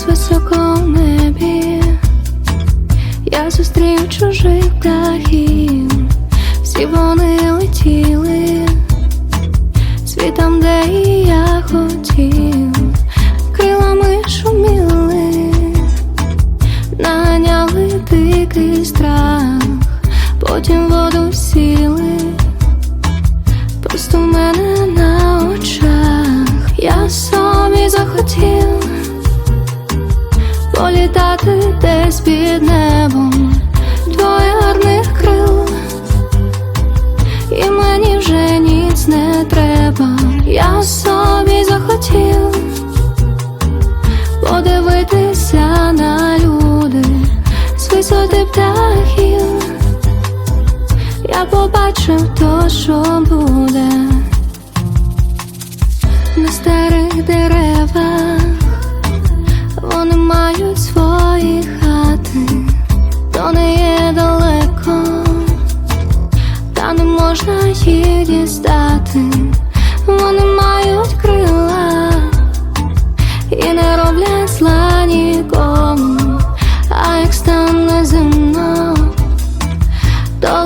Десь високо в небі я зустрів чужих птахів. Я собі захотів подивитися на люди з висоти птахів. Я побачив то, що буде на старих деревах.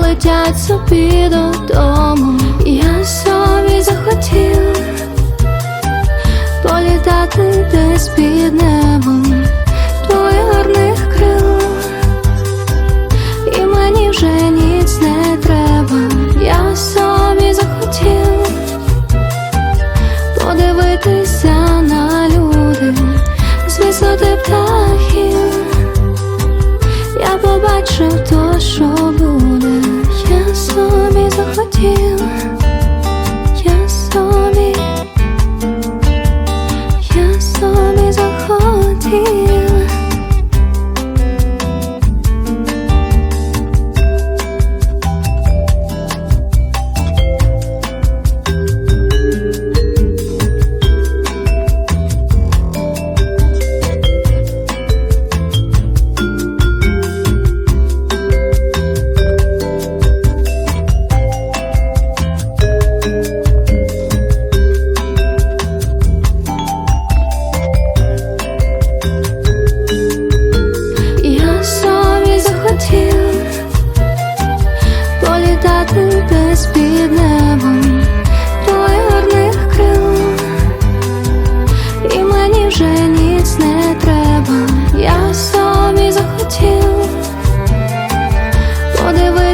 Летять собі додому. Я собі захотів політати десь під небом твоїх гарних крил, і мені вже ніц не треба. Я собі захотів подивитися на люди з висоти птахів. Я побачив то, що буде. Я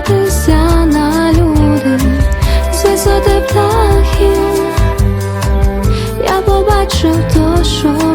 дивитися на люди з висоти птахів, я побачив то, що